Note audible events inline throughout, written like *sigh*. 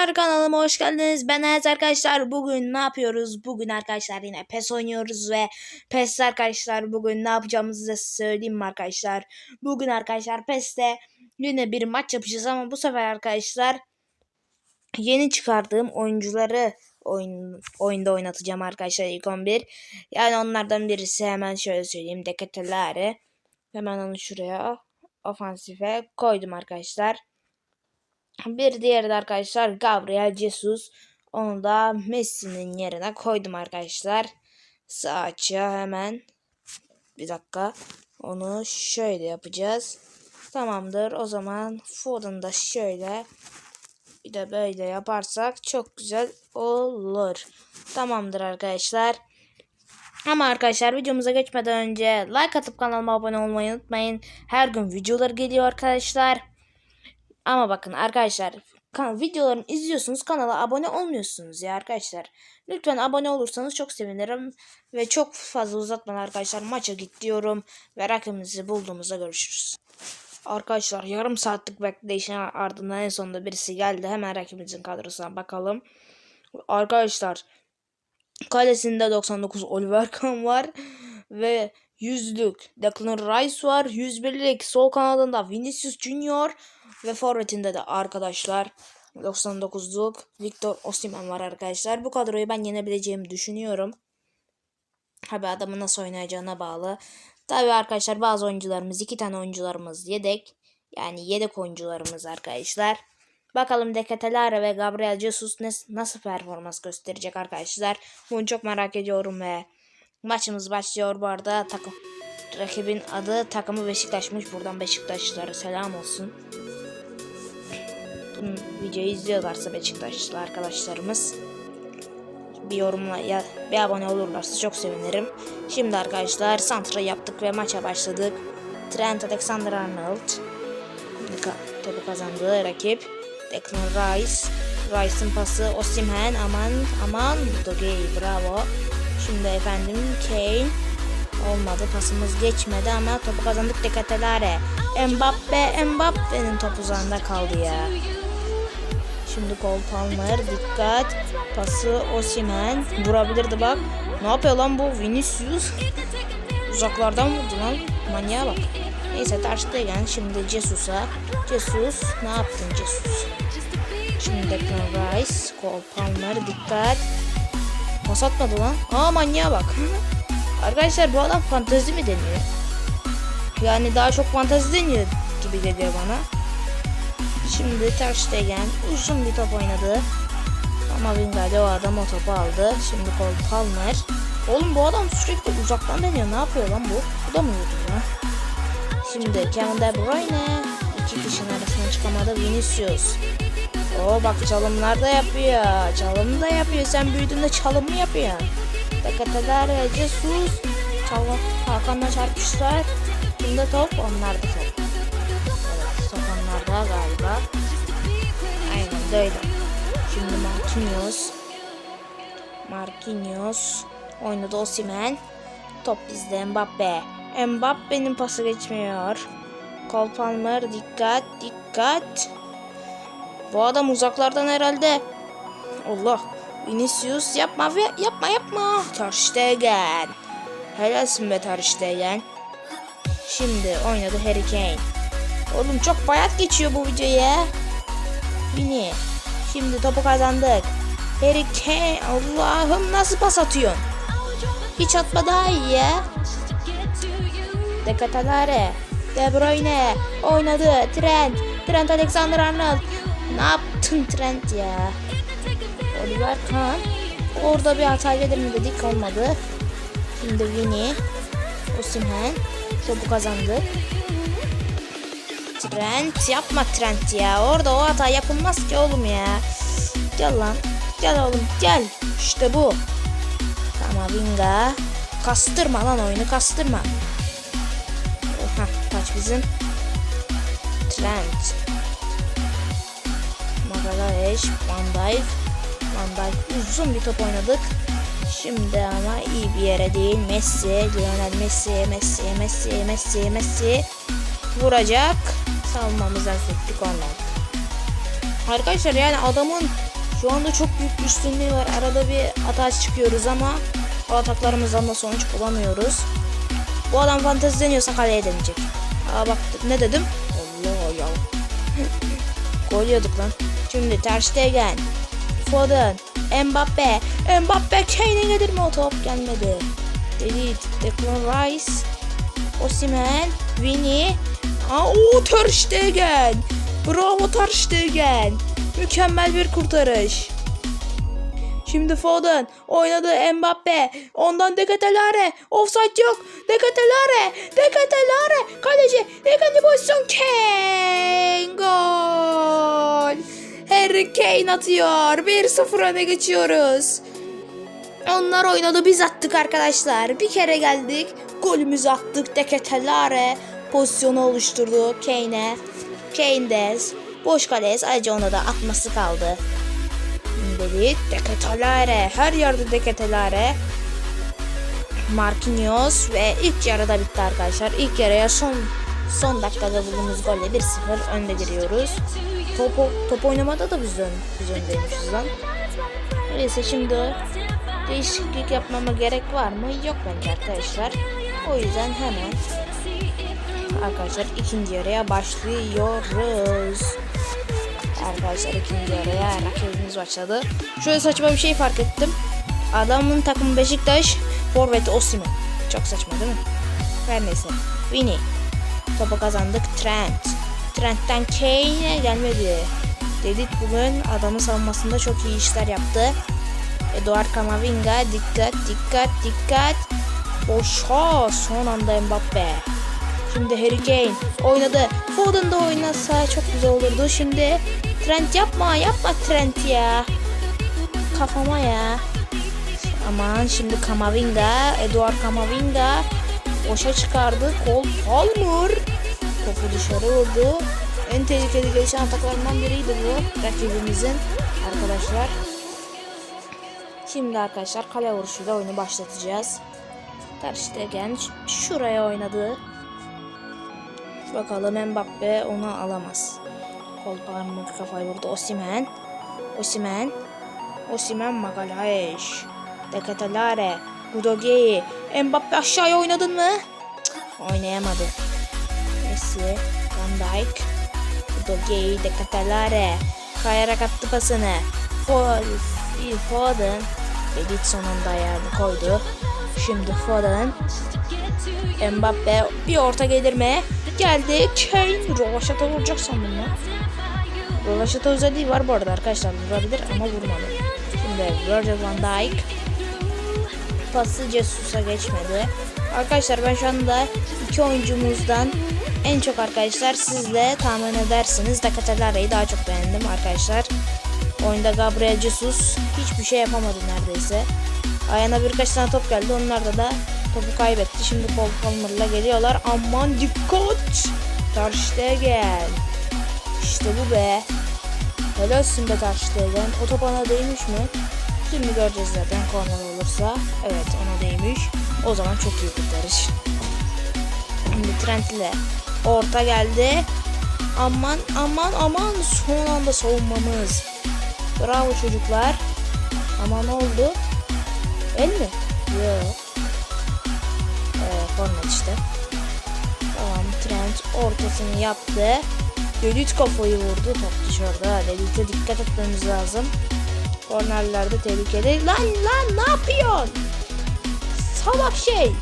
Arkadaşlar kanalıma hoş geldiniz. Ben Enes arkadaşlar. Bugün ne yapıyoruz? Bugün arkadaşlar yine PES oynuyoruz ve PES arkadaşlar bugün ne yapacağımızı size söyleyeyim arkadaşlar? Bugün arkadaşlar PES'te yine bir maç yapacağız ama bu sefer arkadaşlar yeni çıkardığım oyuncuları oyun, oyunda oynatacağım arkadaşlar ilk 11. Yani onlardan birisi hemen şöyle söyleyeyim. Deketelare. Hemen onu şuraya ofansife koydum arkadaşlar. Bir diğeri de arkadaşlar Gabriel Jesus. Onu da Messi'nin yerine koydum arkadaşlar. Sağ açığa hemen. Bir dakika. Onu şöyle yapacağız. Tamamdır. O zaman Foden'ı da şöyle bir de böyle yaparsak çok güzel olur. Tamamdır arkadaşlar. Ama arkadaşlar videomuza geçmeden önce like atıp kanalıma abone olmayı unutmayın. Her gün videolar geliyor arkadaşlar. Ama bakın arkadaşlar kan videolarımı izliyorsunuz kanala abone olmuyorsunuz ya arkadaşlar. Lütfen abone olursanız çok sevinirim. Ve çok fazla uzatmadan arkadaşlar maça git diyorum. Ve rakibimizi bulduğumuzda görüşürüz. Arkadaşlar yarım saatlik bekleyişin ardından en sonunda birisi geldi. Hemen rakibimizin kadrosuna bakalım. Arkadaşlar kalesinde 99 Oliver Kahn var. Ve yüzlük Declan Rice var. 101'lik sol kanadında Vinicius Junior ve forvetinde de arkadaşlar 99'luk Victor Osimhen var arkadaşlar. Bu kadroyu ben yenebileceğimi düşünüyorum. Tabi adamın nasıl oynayacağına bağlı. Tabi arkadaşlar bazı oyuncularımız iki tane oyuncularımız yedek. Yani yedek oyuncularımız arkadaşlar. Bakalım Deketelare ve Gabriel Jesus nasıl performans gösterecek arkadaşlar. Bunu çok merak ediyorum ve maçımız başlıyor bu arada takım. Rakibin adı takımı Beşiktaş'mış. Buradan Beşiktaşlılara selam olsun. Bunu videoyu izliyorlarsa Beşiktaşlı arkadaşlarımız bir yorumla ya bir abone olurlarsa çok sevinirim. Şimdi arkadaşlar santra yaptık ve maça başladık. Trent Alexander-Arnold topu kazandı rakip. Declan Rice. Rice'ın pası Osimhen aman aman Doge bravo. Şimdi efendim Kane olmadı pasımız geçmedi ama topu kazandık Dekatelare. Mbappe Mbappe'nin top uzağında kaldı ya. Şimdi Cole Palmer dikkat. Pası Osimen vurabilirdi bak. Ne yapıyor lan bu Vinicius? Uzaklardan vurdu lan. Manyağa bak. Neyse Terstegen şimdi Jesus'a. Jesus ne yaptın Jesus? Şimdi Declan Rice. Cole Palmer dikkat. Pas atmadı lan. Aa manyağa bak. Arkadaşlar bu adam fantezi mi deniyor? Yani daha çok fantezi deniyor gibi geliyor bana. Şimdi Ter Stegen uzun bir top oynadı. Ama Wingard o adam o topu aldı. Şimdi Cole Palmer. Oğlum bu adam sürekli uzaktan deniyor. Ne yapıyor lan bu? Bu da mı ya? Şimdi Kevin De Bruyne. iki kişinin arasına çıkamadı. Vinicius. O bak çalımlar da yapıyor. Çalım da yapıyor. Sen büyüdüğünde çalım mı yapıyorsun? Dekateler Jesus. Çalım Hakan'la çarpıştılar. Şimdi top onlar da top onlarda galiba. Aynen böyle. Şimdi Marquinhos. Marquinhos. Oynadı Osimhen. Top bizde Mbappe. Mbappe'nin pası geçmiyor. Cole Palmer dikkat dikkat. Bu adam uzaklardan herhalde. Allah. Vinicius yapma yapma yapma. Ter Stegen. Helalsin be Ter Stegen. Şimdi oynadı Harry Kane. Oğlum çok bayat geçiyor bu videoya. Vini. Şimdi topu kazandık. Harry Kane. Allah'ım nasıl pas atıyorsun? Hiç atma daha iyi ya. Dekatalare. De Bruyne. Oynadı. Trent. Trent Alexander-Arnold. Ne yaptın Trent ya? Oliver Kahn. Orada bir hata gelir mi dedik olmadı. Şimdi Vini. Osimhen. Topu kazandı. Trent yapma Trent ya. Orada o hata yapılmaz ki oğlum ya. Gel lan. Gel oğlum gel. İşte bu. Tamam Vinga. Kastırma lan oyunu kastırma. Hah kaç bizim. Trent. Magalayeş. Van Dijk. Van Dijk uzun bir top oynadık. Şimdi ama iyi bir yere değil. Messi, Lionel Messi, Messi, Messi, Messi, Messi vuracak. Savunmamızdan sektik onlar. Arkadaşlar yani adamın şu anda çok büyük üstünlüğü var. Arada bir atağa çıkıyoruz ama o ataklarımızdan da sonuç bulamıyoruz. Bu adam fantezi deniyorsa kaleye deneyecek. Aa bak ne dedim? Allah ya. *laughs* Gol yiyorduk lan. Şimdi Ter Stegen. Foden. Mbappe. Mbappe Kane'e gelir mi o top? Gelmedi. Elite. Declan Rice. Osimhen. Vini. Aa, o Ter Stegen. Bravo Ter Stegen. Mükemmel bir kurtarış. Şimdi Foden oynadı Mbappe. Ondan Dekatelare. Offside yok. Dekatelare. Dekatelare. Kaleci. İkinci pozisyon Kane. Gol. Harry Kane atıyor. 1-0 öne geçiyoruz. Onlar oynadı biz attık arkadaşlar. Bir kere geldik. Golümüzü attık. Dekatelare pozisyonu oluşturdu Kane'e. Kane de boş kaleye sadece ona da atması kaldı. Dedi Deketelare. Her yerde Deketelare. Marquinhos ve ilk yarıda bitti arkadaşlar. İlk yarıya son son dakikada bulduğumuz golle 1-0 önde giriyoruz. Top, top oynamada da biz, ön, biz öndeymişiz lan. Neyse şimdi değişiklik yapmama gerek var mı? Yok bence arkadaşlar. O yüzden hemen arkadaşlar ikinci yarıya başlıyoruz. Arkadaşlar ikinci yarıya rakibimiz başladı. Şöyle saçma bir şey fark ettim. Adamın takımı Beşiktaş, forvet Osimhen. Çok saçma değil mi? Her neyse. Vini. Topu kazandık. Trent. Trent'ten Kane'e gelmedi. Dedik bugün adamın savunmasında çok iyi işler yaptı. Eduard Camavinga dikkat dikkat dikkat. Boşa son anda Mbappe. Şimdi Harry Kane oynadı. Foden da oynasa çok güzel olurdu. Şimdi Trent yapma yapma Trent ya. Kafama ya. Aman şimdi Kamavinga, Eduard Kamavinga boşa çıkardı. Cole Palmer topu dışarı vurdu. En tehlikeli geçen ataklarından biriydi bu rakibimizin arkadaşlar. Şimdi arkadaşlar kale vuruşuyla oyunu başlatacağız. Ter Stegen şuraya oynadı. Bakalım Mbappe onu alamaz. Kol parmak kafayı vurdu Osimen. Osimen. Osimen Magalhaes. Deketelare. Udogeyi. Mbappe aşağıya oynadın mı? Cık, oynayamadı. Messi. Van Dijk. Udogeyi. Deketelare. Kayarak attı pasını. Fol. Foden. Edit sonunda ayağını koydu. Şimdi Foden. Mbappe bir orta gelir mi? Geldi. Kane. Rovaşata vuracak sandım ya. Rovaşata özelliği var bu arada arkadaşlar. Vurabilir ama vurmadı. Şimdi Virgil van Dijk. Pası Jesus'a geçmedi. Arkadaşlar ben şu anda iki oyuncumuzdan en çok arkadaşlar sizle tahmin edersiniz. Dakatelara'yı daha çok beğendim arkadaşlar. Oyunda Gabriel Jesus hiçbir şey yapamadı neredeyse. Ayağına birkaç tane top geldi. Onlarda da topu kaybetti. Şimdi Paul Palmer'la geliyorlar. Aman dikkat! Ter Stegen. İşte bu be. Helalsin be Ter Stegen. O top ona değmiş mi? Şimdi göreceğiz zaten korner olursa. Evet ona değmiş. O zaman çok iyi kurtarış. Şimdi Trent ile orta geldi. Aman aman aman son anda savunmamız. Bravo çocuklar. Ama ne oldu? El mi? Yok. Ee, kornet işte. Tamam Trent ortasını yaptı. Delit kafayı vurdu. Top dışarıda. Delit'e dikkat etmemiz lazım. Kornerlerde tehlikeli. Lan lan ne yapıyorsun? Salak şey.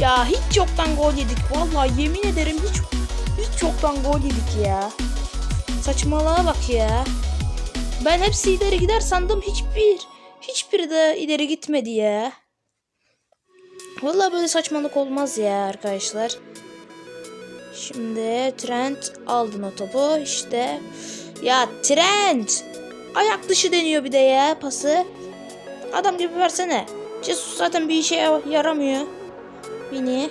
Ya hiç yoktan gol yedik. Vallahi yemin ederim hiç hiç yoktan gol yedik ya. Saçmalığa bak ya. Ben hepsi ileri gider sandım. Hiçbir hiçbiri de ileri gitmedi ya. Vallahi böyle saçmalık olmaz ya arkadaşlar. Şimdi Trent aldın o topu. İşte ya Trent ayak dışı deniyor bir de ya pası. Adam gibi versene. Jesus zaten bir işe yaramıyor. Vini,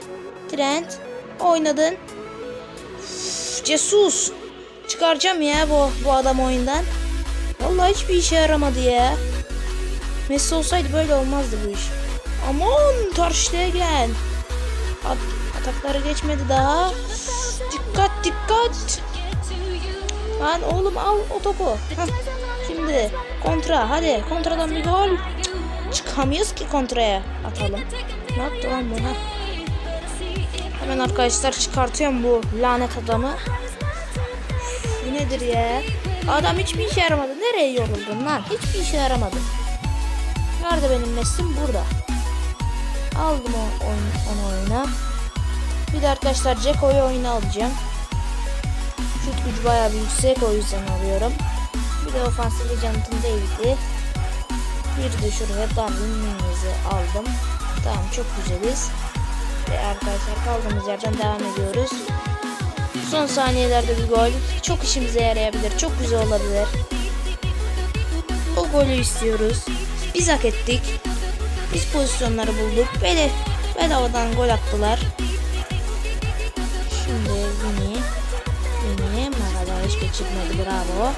Trent oynadın. Jesus çıkaracağım ya bu bu adam oyundan. Vallahi hiçbir işe yaramadı ya. Messi olsaydı böyle olmazdı bu iş. Aman Ter Stegen. At atakları geçmedi daha. Dikkat dikkat. Lan oğlum al o topu. Hah. Şimdi kontra hadi kontradan bir gol. Çıkamıyoruz ki kontraya atalım. Ne yaptı lan bu? Hah. Hemen arkadaşlar çıkartıyorum bu lanet adamı. Üf, nedir ya? Adam hiçbir işe yaramadı. Nereye yoruldun lan? Hiçbir işe yaramadı. Nerede benim Messi'm? Burada. Aldım o oyun, onu oyuna. Bir de arkadaşlar Ceko'yu oyuna alacağım. Şut gücü bayağı bir yüksek o yüzden alıyorum. Bir de ofansif Jonathan David'i. Bir de şuraya Darwin aldım. Tamam çok güzeliz. Ve arkadaşlar kaldığımız yerden devam ediyoruz. Son saniyelerde bir gol. Çok işimize yarayabilir. Çok güzel olabilir. O golü istiyoruz. Biz hak ettik. Biz pozisyonları bulduk. Böyle bedavadan gol attılar. Şimdi Vini. Vini. Marada hiç geçirmedi. Bravo.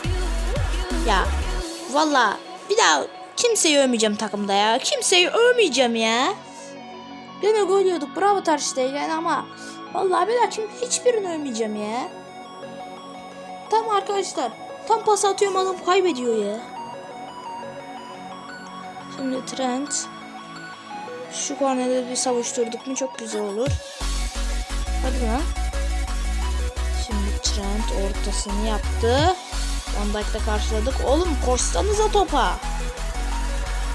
Ya valla bir daha kimseyi övmeyeceğim takımda ya. Kimseyi övmeyeceğim ya. Gene gol yiyorduk. Bravo Terstegen ama vallahi daha kim hiçbirini övmeyeceğim ya. Tam arkadaşlar. Tam pas atıyorum adam kaybediyor ya. Şimdi Trent. Şu kornerde bir savuşturduk mu çok güzel olur. Hadi lan. Şimdi Trent ortasını yaptı. Van Dijk'la karşıladık. Oğlum koşsanıza topa.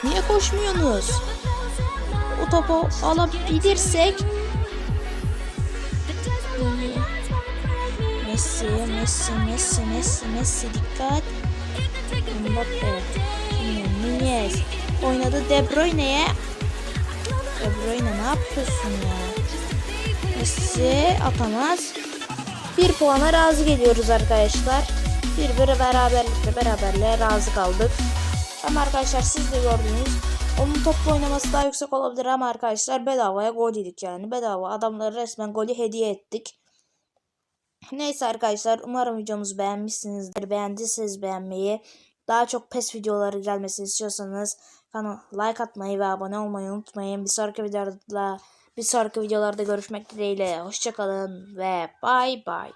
Niye koşmuyorsunuz? O topu alabilirsek Messi, Messi, Messi, Messi, Messi dikkat. Mbappe. Nunez oynadı De Bruyne'ye. De Bruyne ne yapıyorsun ya? Messi atamaz. Bir puana razı geliyoruz arkadaşlar. Bir bir beraberlikle beraberliğe razı kaldık. Ama arkadaşlar siz de gördünüz. Onun topla oynaması daha yüksek olabilir ama arkadaşlar bedavaya gol yedik yani. Bedava adamlara resmen golü hediye ettik. Neyse arkadaşlar umarım videomuzu beğenmişsinizdir. Beğendiyseniz beğenmeyi, daha çok PES videoları gelmesini istiyorsanız kanala like atmayı ve abone olmayı unutmayın. Bir sonraki videolarda bir sonraki videolarda görüşmek dileğiyle. Hoşçakalın ve bay bay.